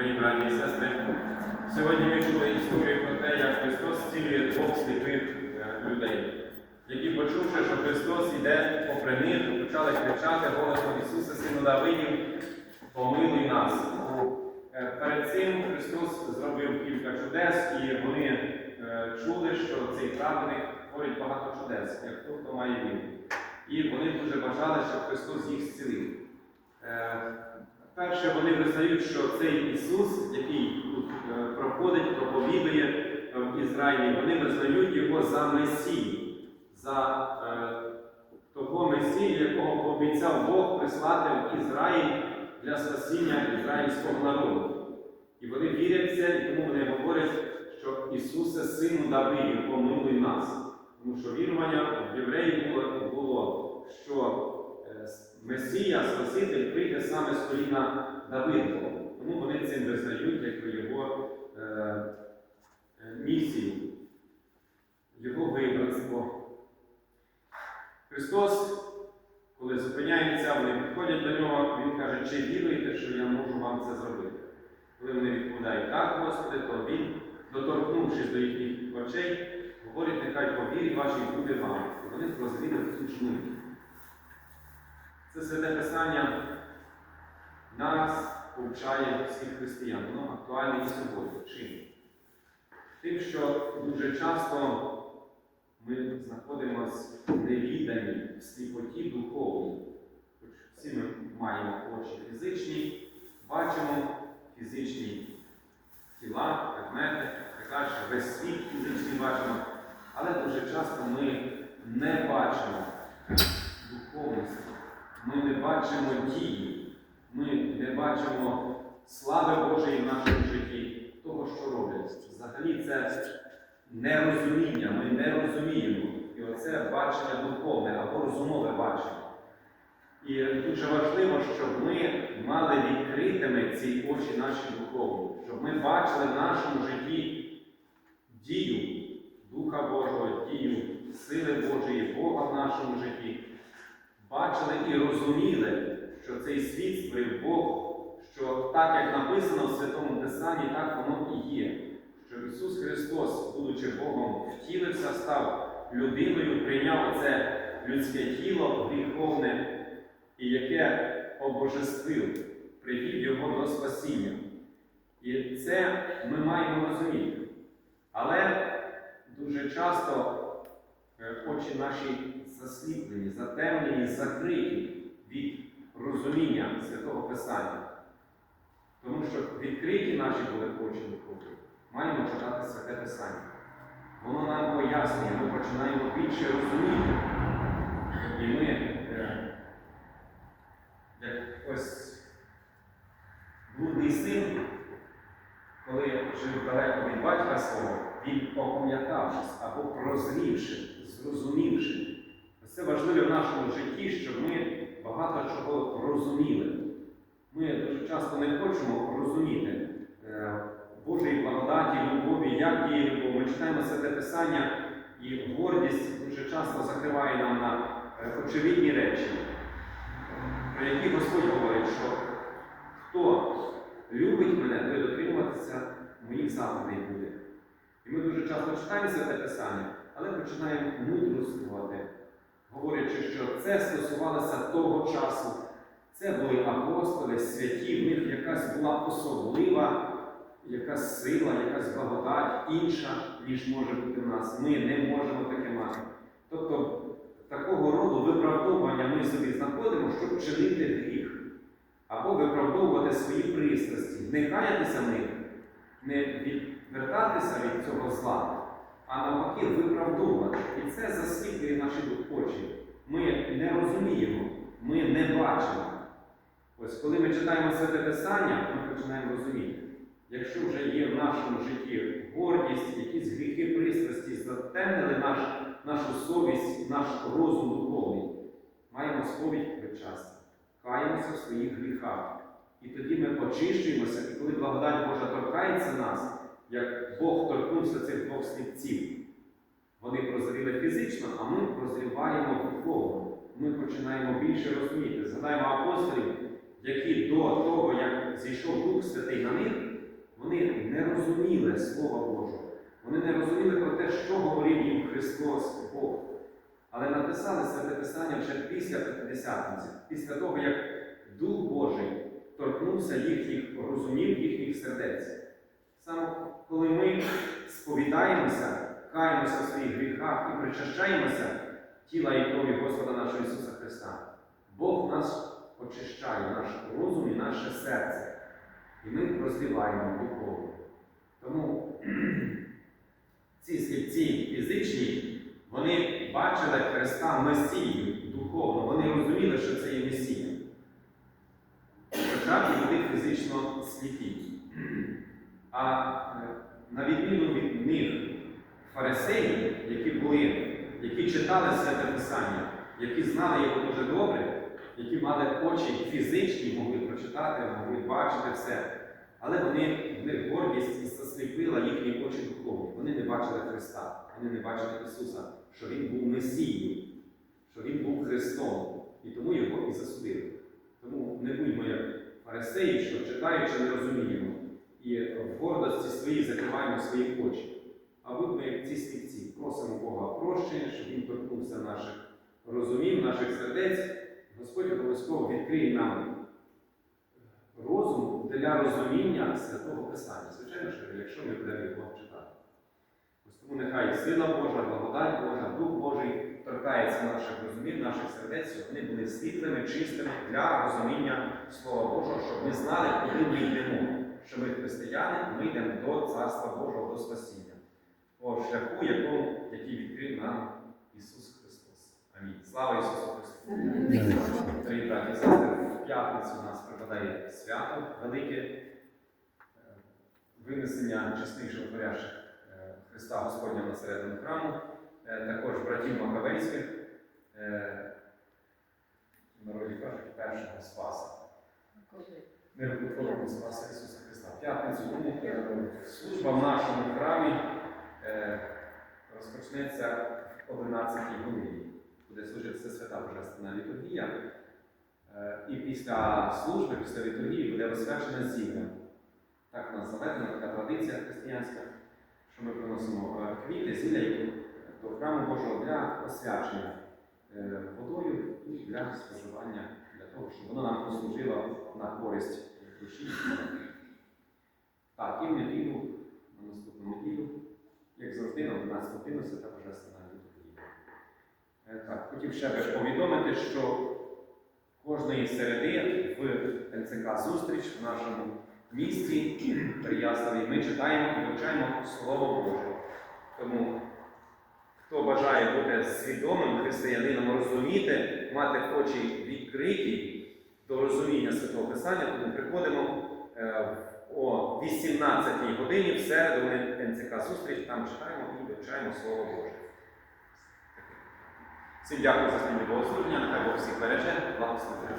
Дорогі браті і сестри, сьогодні ми чули історію про те, як Христос зцілює двох сліпих е, людей, які, почувши, що Христос іде попри них, почали кричати голосом Ісуса, Сину Давидів, помилуй нас. Е, Перед цим Христос зробив кілька чудес, і вони е, чули, що цей праведник творить багато чудес, як хто, хто має віру. І вони дуже бажали, щоб Христос їх зцілив. Перше, вони визнають, що цей Ісус, який тут е, проходить, проповідує е, в Ізраїлі, вони визнають його за Месію, за е, того Месію, якого пообіцяв Бог прислати в Ізраїль для спасіння ізраїльського народу. І вони вірять в це, і тому вони говорять, що Ісусе, Сину Давидів, помилуй нас. Тому що вірування в євреїв було, що Месія, Спаситель, прийде саме з коліна Давидового. Тому вони цим визнають як його е, е, місію, його вибранство. Христос, коли зупиняється, вони підходять до нього, Він каже, чи віруєте, що я можу вам це зробити? Коли вони відповідають так, Господи, то Він, доторкнувшись до їхніх очей, говорить, нехай по вірі вашій буде вам. І вони прозріли в цю чмуть. Це святе Писання нас повчає всіх християн, воно актуальне і сьогодні. Чим? Тим, що дуже часто ми знаходимося невідані в сліпоті духовній. Хоч всі ми маємо очі фізичні, бачимо фізичні тіла, предмети, так далі, весь світ фізичний бачимо, але дуже часто ми не бачимо духовності, ми не бачимо дії, ми не бачимо слави Божої в нашому житті, того, що роблять. Взагалі це нерозуміння, ми не розуміємо. І оце бачення духовне або розумове бачення. І дуже важливо, щоб ми мали відкритими ці очі наші духовні, щоб ми бачили в нашому житті дію Духа Божого, дію сили Божої, Бога в нашому житті. Бачили і розуміли, що цей світ створив Бог, що так, як написано в Святому Писанні, так воно і є. Що Ісус Христос, будучи Богом, втілився, став людиною, прийняв це людське тіло гріховне, і яке обожествив, привів його до спасіння. І це ми маємо розуміти. Але дуже часто е, очі наші засліплені, затемнені, закриті від розуміння Святого Писання. Тому що відкриті наші були очі духовні. Маємо читати Святе Писання. Воно нам пояснює, ми починаємо більше розуміти. І ми, е, як ось блудний син, коли жив далеко від батька свого, він опам'ятавшись або прозрівши, зрозумівши. Це важливо в нашому житті, щоб ми багато чого розуміли. Ми дуже часто не хочемо розуміти е, Божої благодаті, любові, як діє любов. Ми читаємо Святе Писання, і гордість дуже часто закриває нам на е, очевидні речі, про які Господь говорить, що хто любить мене, той дотримуватися моїх заповідей буде. І ми дуже часто читаємо Святе Писання, але починаємо мудрствувати, говорячи, що це стосувалося того часу. Це були апостоли, святі, в них якась була особлива, якась сила, якась благодать інша, ніж може бути в нас. Ми не можемо таке мати. Тобто такого роду виправдовування ми собі знаходимо, щоб чинити гріх, або виправдовувати свої пристрасті, не каятися в них, не відвертатися від цього зла, а навпаки виправдовувати. І це засліплює наші очі. Ми не розуміємо, ми не бачимо. Ось коли ми читаємо Святе Писання, ми починаємо розуміти. Якщо вже є в нашому житті гордість, якісь гріхи пристрасті, затемнили наш, нашу совість, наш розум духовний, маємо сповідь причасти, каємося в своїх гріхах. І тоді ми очищуємося, і коли благодать Божа торкається нас, як Бог торкнувся цих двох слідців, вони прозріли фізично, а ми прозріваємо духовно. Ми починаємо більше розуміти. Згадаємо апостолів, які до того, як зійшов Дух Святий на них, вони не розуміли Слова Божого. Вони не розуміли про те, що говорив їм Христос Бог. Але написали Святе Писання вже після П'ятидесятниці, після того, як Дух Божий торкнувся їхніх розумів, їхніх сердець. Саме ми сповідаємося, каємося в своїх гріхах і причащаємося тіла і крові Господа нашого Ісуса Христа, Бог нас очищає, наш розум і наше серце. І ми розливаємо духовно. Тому ці сліпці фізичні, вони бачили Христа Месію духовно, вони розуміли, що це є Месія. Хоча і були фізично сліпі. А е, на відміну від них фарисеї, які були, які читали святе Писання, які знали його дуже добре, які мали очі фізичні, могли прочитати, могли бачити все. Але вони в них гордість і засліпила їхні очі духовні. Вони не бачили Христа, вони не бачили Ісуса, що Він був Месією, що Він був Христом. І тому його і засудили. Тому не будьмо як фарисеї, що читаючи, не розуміємо. І в гордості своїй закриваємо свої очі. А будьмо як ці слідці, просимо Бога прощення, щоб Він торкнувся наших розумів, наших сердець. Господь обов'язково відкриє нам розум для розуміння святого Писання. Звичайно, що якщо ми будемо його читати. Ось тому нехай сила Божа, благодать Божа, Дух Божий торкається наших розумів, наших сердець, щоб вони були світлими, чистими для розуміння Слова Божого, щоб ми знали, куди ми йдемо. Що ми християни, ми йдемо до Царства Божого, до спасіння, по шляху, який відкрив нам Ісус Христос. Амінь. Слава Ісусу Христу! Дорогі браті і сестри, в п'ятницю у нас припадає свято велике е, винесення чесних животворящих е, Христа Господня на середину храму, е, також братів Макавейських, народі кажуть, першого Спаса. Миротворного Спаса Ісуса Христа. П'ятницю тому служба в нашому храмі розпочнеться в 11 годині. Буде служитися свята Божественна літургія. Е, І після служби, після літургії буде освячена зілля. Так у нас заведена така традиція християнська, що ми приносимо е, квіти, зілля до храму Божого для освячення е, водою і для споживання, для того, щоб воно нам послужило на користь душі. Так, і в неділю, на наступну неділю, як завжди, на 11 годину свята Божественна літургія. Так, хотів ще би повідомити, що кожної середи в НЦК зустріч в нашому місті Переяславі ми читаємо і вивчаємо Слово Боже. Тому, хто бажає бути свідомим християнином, розуміти, мати очі відкриті до розуміння Святого Писання, тому приходимо е, о 18 годині в середу ми НЦК зустріч, там читаємо і вивчаємо Слово Боже. Всім дякую за спільне богослуження, нехай Бог всіх береже, благословення.